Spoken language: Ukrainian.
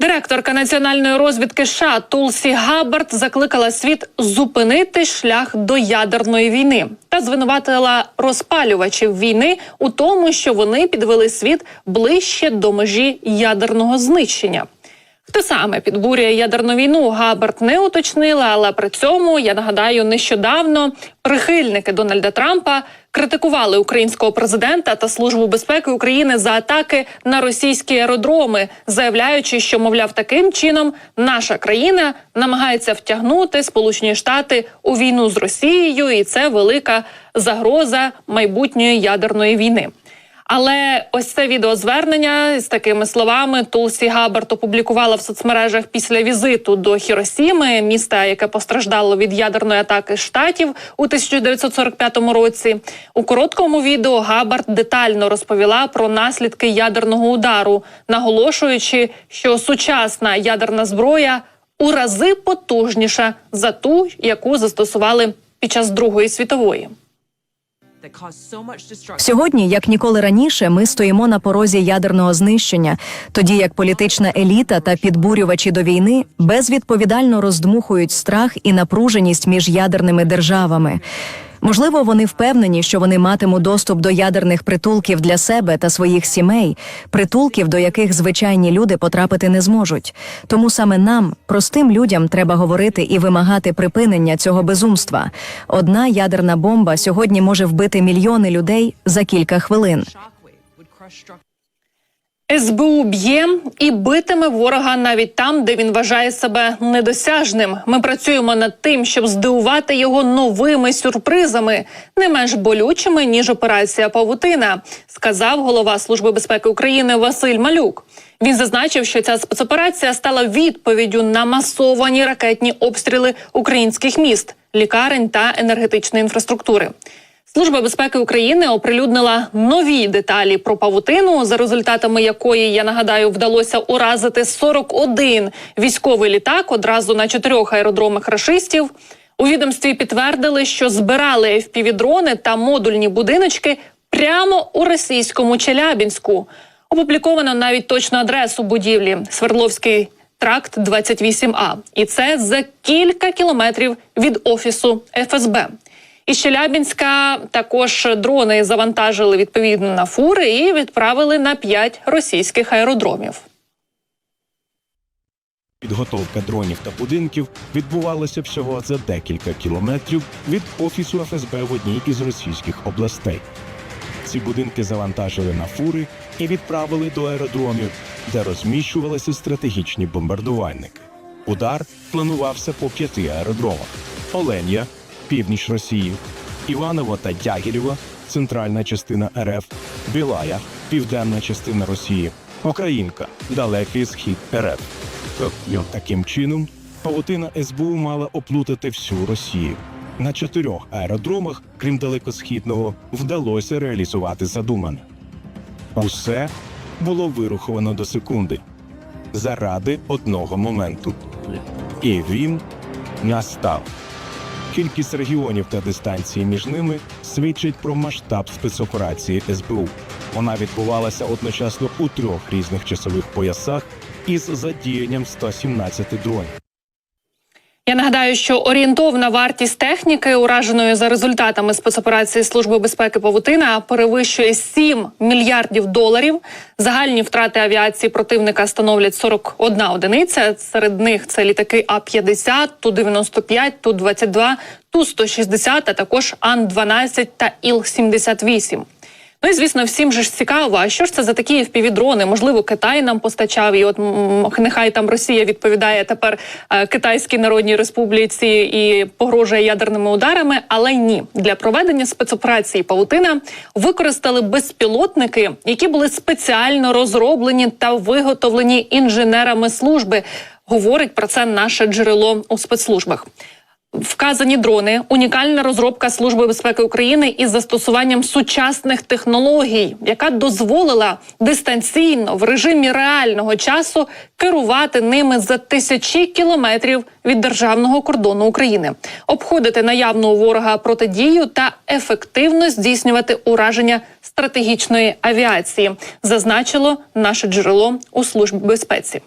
Директорка національної розвідки США Тулсі Габбард закликала світ зупинити шлях до ядерної війни та звинуватила розпалювачів війни у тому, що вони підвели світ ближче до межі ядерного знищення. Хто саме підбурює ядерну війну? Габбард не уточнила, але при цьому я нагадаю, нещодавно прихильники Дональда Трампа критикували українського президента та службу безпеки України за атаки на російські аеродроми, заявляючи, що мовляв таким чином наша країна намагається втягнути Сполучені Штати у війну з Росією, і це велика загроза майбутньої ядерної війни. Але ось це відеозвернення з такими словами Тулсі Габбард опублікувала в соцмережах після візиту до Хіросіми, міста, яке постраждало від ядерної атаки штатів у 1945 році. У короткому відео Габбард детально розповіла про наслідки ядерного удару, наголошуючи, що сучасна ядерна зброя у рази потужніша за ту, яку застосували під час Другої світової. Сьогодні, як ніколи раніше, ми стоїмо на порозі ядерного знищення, тоді як політична еліта та підбурювачі до війни безвідповідально роздмухують страх і напруженість між ядерними державами. Можливо, вони впевнені, що вони матимуть доступ до ядерних притулків для себе та своїх сімей, притулків, до яких звичайні люди потрапити не зможуть. Тому саме нам, простим людям, треба говорити і вимагати припинення цього безумства. Одна ядерна бомба сьогодні може вбити мільйони людей за кілька хвилин. СБУ б'є і битиме ворога навіть там, де він вважає себе недосяжним. Ми працюємо над тим, щоб здивувати його новими сюрпризами, не менш болючими ніж операція Павутина, сказав голова служби безпеки України Василь Малюк. Він зазначив, що ця спецоперація стала відповіддю на масовані ракетні обстріли українських міст, лікарень та енергетичної інфраструктури. Служба безпеки України оприлюднила нові деталі про павутину, за результатами якої я нагадаю вдалося уразити 41 військовий літак одразу на чотирьох аеродромах рашистів. У відомстві підтвердили, що збирали FPV-дрони та модульні будиночки прямо у російському Челябінську. Опубліковано навіть точну адресу будівлі Свердловський тракт 28А. І це за кілька кілометрів від офісу ФСБ. Із Челябінська також дрони завантажили відповідно на фури і відправили на п'ять російських аеродромів. Підготовка дронів та будинків відбувалася всього за декілька кілометрів від офісу ФСБ в одній із російських областей. Ці будинки завантажили на фури і відправили до аеродромів, де розміщувалися стратегічні бомбардувальники. Удар планувався по п'яти аеродромах: Оленя, північ Росії, Іваново та Дягілєво, центральна частина РФ, Білая, південна частина Росії, Українка, далекий схід РФ. Таким чином, павутина СБУ мала оплутати всю Росію. На чотирьох аеродромах, крім далекосхідного, вдалося реалізувати задумане. Усе було вираховано до секунди заради одного моменту. І він настав. Кількість регіонів та дистанції між ними свідчить про масштаб спецоперації СБУ. Вона відбувалася одночасно у трьох різних часових поясах із задіянням 117 дронів. Я нагадаю, що орієнтовна вартість техніки, ураженої за результатами спецоперації Служби безпеки Павутина, перевищує 7 мільярдів доларів. Загальні втрати авіації противника становлять 41 одиниця. Серед них це літаки А 50 ту 95 ту 22 ту 160 а також Ан 12 та Іл 78 Ну і звісно, всім же ж цікаво, а що ж це за такі впівдрони? Можливо, Китай нам постачав, і от нехай там Росія відповідає тепер е, Китайській Народній Республіці і погрожує ядерними ударами. Але ні, для проведення спецоперації Павутина використали безпілотники, які були спеціально розроблені та виготовлені інженерами служби. Говорить про це наше джерело у спецслужбах. Вказані дрони унікальна розробка Служби безпеки України із застосуванням сучасних технологій, яка дозволила дистанційно в режимі реального часу керувати ними за тисячі кілометрів від державного кордону України, обходити наявну ворога протидію та ефективно здійснювати ураження стратегічної авіації, зазначило наше джерело у службі безпеці.